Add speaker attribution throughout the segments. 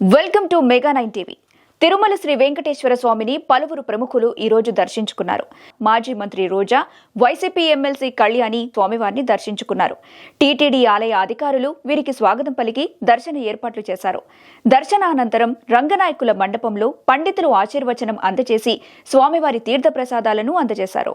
Speaker 1: Welcome to mega nine TV. Tirumala Sri Venkateswara స్వామిని పలువురు ప్రముఖులు ఈరోజు దర్శించుకున్నారు. మాజీ మంత్రి రోజా వైసీపీ ఎమ్మెల్సీ కళ్యాణి స్వామివారిని దర్శించుకున్నారు. టీటీడీ ఆలయ అధికారులు వీరికి స్వాగతం పలికి దర్శన ఏర్పాట్లు చేశారు. దర్శనానంతరం రంగనాయకుల మండపంలో పండితులు ఆశీర్వచనం అందజేసి స్వామివారి తీర్థప్రసాదాలను అందజేశారు.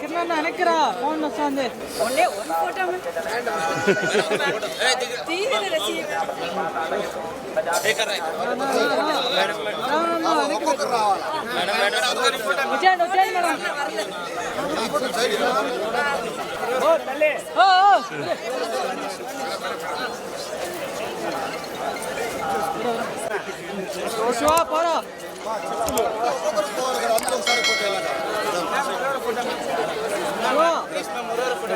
Speaker 2: కిరణ్ వెనక్కిరా ఫోన్ వస్తుంది. వచ్చేయండి వచ్చేయండి మేడం. ఓ తల్లి ఓ. శివ పోరా.